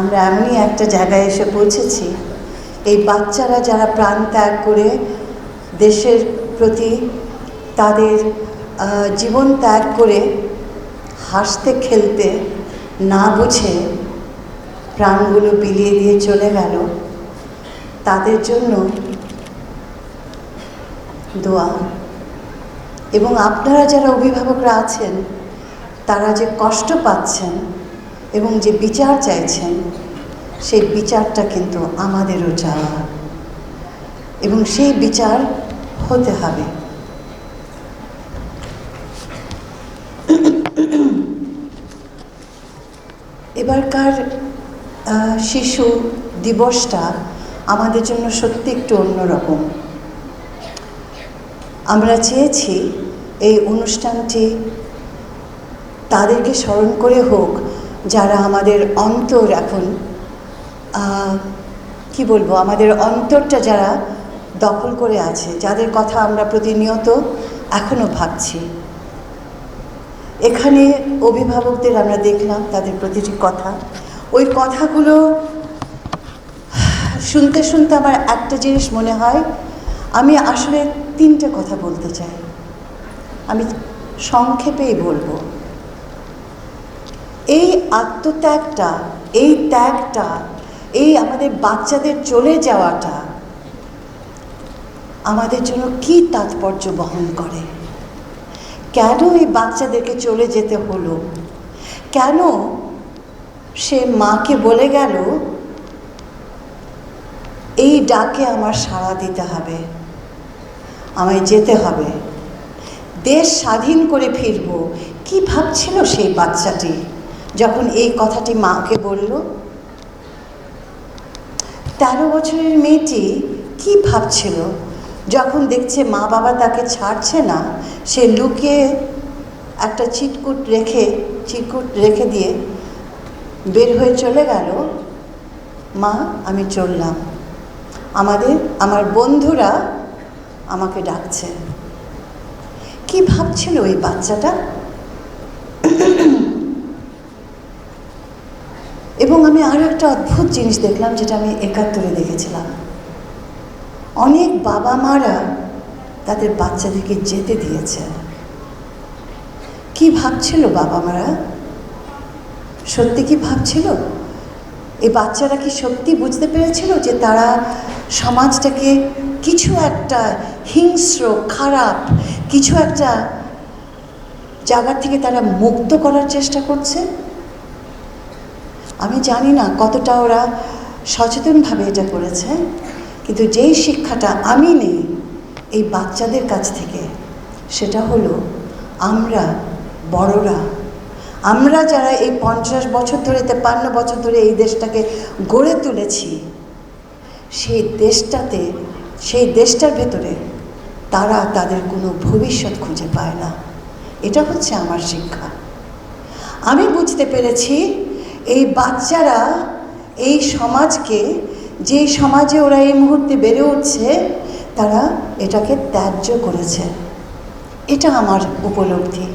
আমরা এমনই একটা জায়গায় এসে পৌঁছেছি। এই বাচ্চারা যারা প্রাণ ত্যাগ করে দেশের প্রতি তাদের জীবন ত্যাগ করে হাসতে, খেলতে না বুঝে প্রাণগুলো বিলিয়ে দিয়ে চলে গেল, তাদের জন্য দোয়া। এবং আপনারা যারা অভিভাবকরা আছেন, তারা যে কষ্ট পাচ্ছেন এবং যে বিচার চাইছেন, সেই বিচারটা কিন্তু আমাদেরও চাওয়া। এবং সেই বিচার হতে হবে। এবারকার শিশু দিবসটা আমাদের জন্য সত্যি একটু অন্যরকম। আমরা চেয়েছি এই অনুষ্ঠানটি তাদেরকে স্মরণ করে হোক যারা আমাদের অন্তর এখন কি বলব, আমাদের অন্তরটা যারা দখল করে আছে, যাদের কথা আমরা প্রতিনিয়ত এখনও ভাবছি। এখানে অভিভাবকদের আমরা দেখলাম তাদের প্রতিটি কথা। ওই কথাগুলো শুনতে শুনতে আমার একটা জিনিস মনে হয়, আমি আসলে তিনটে কথা বলতে চাই। আমি সংক্ষেপেই বলব। এই আত্মত্যাগটা, এই ত্যাগটা, এই আমাদের বাচ্চাদের চলে যাওয়াটা আমাদের জন্য কি তাৎপর্য বহন করে? কেন এই বাচ্চাদেরকে চলে যেতে হলো? কেন সে মাকে বলে গেল, এই ডাকে আমার সাড়া দিতে হবে, আমায় যেতে হবে। দেশ স্বাধীন করে ফিরব। কি ভাবছিল সেই বাচ্চাটি? যখন এই কথাটি মাকে বলল, তেরো বছরের মেয়েটি কি ভাবছিল? যখন দেখছে মা বাবা তাকে ছাড়ছে না, সে লুকিয়ে একটা চিটকুট রেখে চিটকুট রেখে দিয়ে বের হয়ে চলে গেল, মা, আমি চললাম। আমাদের, আমার বন্ধুরা আমাকে ডাকছে। কি ভাবছিল ওই বাচ্চাটা? এবং আমি আরও একটা অদ্ভুত জিনিস দেখলাম, যেটা আমি একাত্তরে দেখেছিলাম। অনেক বাবা মারা তাদের বাচ্চাদেরকে যেতে দিয়েছে। কি ভাবছিল বাবা মারা সত্যি কি ভাবছিল? এই বাচ্চারা কি সত্যি বুঝতে পেরেছিল যে তারা সমাজটাকে কিছু একটা হিংস্র, খারাপ, কিছু একটা জায়গা থেকে তারা মুক্ত করার চেষ্টা করছে? আমি জানি না কতটা ওরা সচেতনভাবে এটা করেছে, কিন্তু যেই শিক্ষাটা আমি নেই এই বাচ্চাদের কাছ থেকে, সেটা হলো আমরা বড়রা। আমরা যারা এই পঞ্চাশ বছর ধরে তেপান্ন বছর ধরে এই দেশটাকে গড়ে তুলেছি, সেই দেশটাতে, সেই দেশটার ভেতরে তারা তাদের কোনো ভবিষ্যৎ খুঁজে পায় না। এটা হচ্ছে আমার শিক্ষা। আমি বুঝতে পেরেছি এই বাচ্চারা এই সমাজকে, যে সমাজে ওরা এই মুহূর্তে বেড়ে উঠছে, তারা এটাকে ত্যায্য করেছে। এটা আমার উপলব্ধি।